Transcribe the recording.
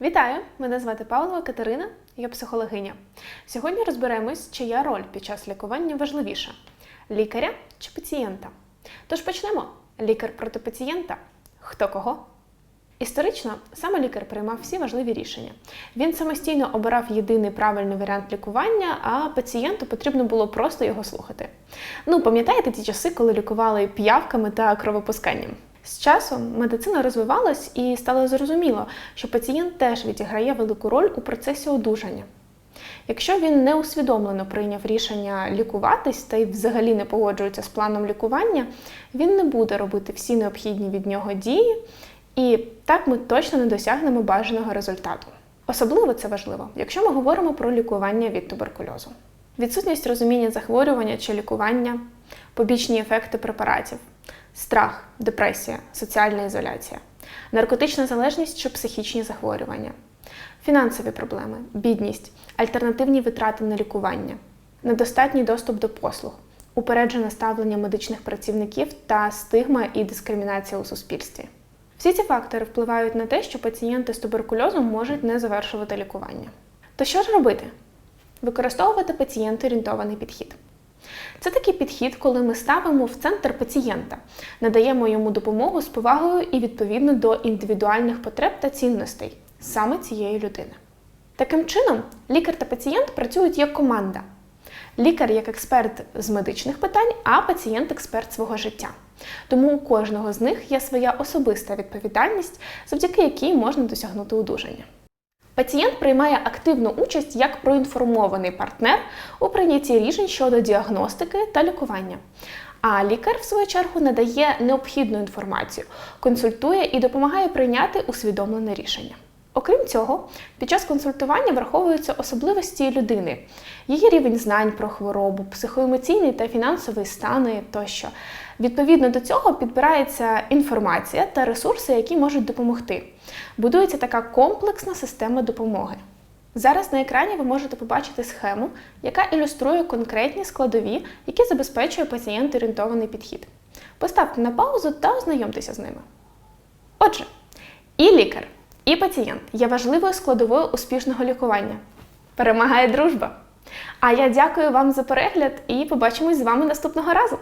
Вітаю! Мене звати Павлова Катерина, я психологиня. Сьогодні розберемось, чия роль під час лікування важливіша лікаря чи пацієнта. Тож почнемо. Лікар проти пацієнта. Хто кого? Історично саме лікар приймав всі важливі рішення. Він самостійно обирав єдиний правильний варіант лікування, а пацієнту потрібно було просто його слухати. Ну, пам'ятаєте ті часи, коли лікували п'явками та кровопусканням? З часом медицина розвивалась і стало зрозуміло, що пацієнт теж відіграє велику роль у процесі одужання. Якщо він неусвідомлено прийняв рішення лікуватись та й взагалі не погоджується з планом лікування, він не буде робити всі необхідні від нього дії, і так ми точно не досягнемо бажаного результату. Особливо це важливо, якщо ми говоримо про лікування від туберкульозу. Відсутність розуміння захворювання чи лікування, побічні ефекти препаратів, страх, депресія, соціальна ізоляція, наркотична залежність чи психічні захворювання, фінансові проблеми, бідність, альтернативні витрати на лікування, недостатній доступ до послуг, упереджене ставлення медичних працівників та стигма і дискримінація у суспільстві. Всі ці фактори впливають на те, що пацієнти з туберкульозом можуть не завершувати лікування. То що ж робити? Використовувати пацієнт-орієнтований підхід. Це такий підхід, коли ми ставимо в центр пацієнта, надаємо йому допомогу з повагою і відповідно до індивідуальних потреб та цінностей саме цієї людини. Таким чином, лікар та пацієнт працюють як команда. Лікар як експерт з медичних питань, а пацієнт експерт свого життя. Тому у кожного з них є своя особиста відповідальність, завдяки якій можна досягнути одужання. Пацієнт приймає активну участь як проінформований партнер у прийнятті рішень щодо діагностики та лікування. А лікар, в свою чергу, надає необхідну інформацію, консультує і допомагає прийняти усвідомлене рішення. Окрім цього, під час консультування враховуються особливості людини, її рівень знань про хворобу, психоемоційний та фінансовий стани тощо. Відповідно до цього підбирається інформація та ресурси, які можуть допомогти. Будується така комплексна система допомоги. Зараз на екрані ви можете побачити схему, яка ілюструє конкретні складові, які забезпечує пацієнт-орієнтований підхід. Поставте на паузу та ознайомтеся з ними. Отже, і лікар, і пацієнт є важливою складовою успішного лікування. Перемагає дружба! А я дякую вам за перегляд і побачимось з вами наступного разу!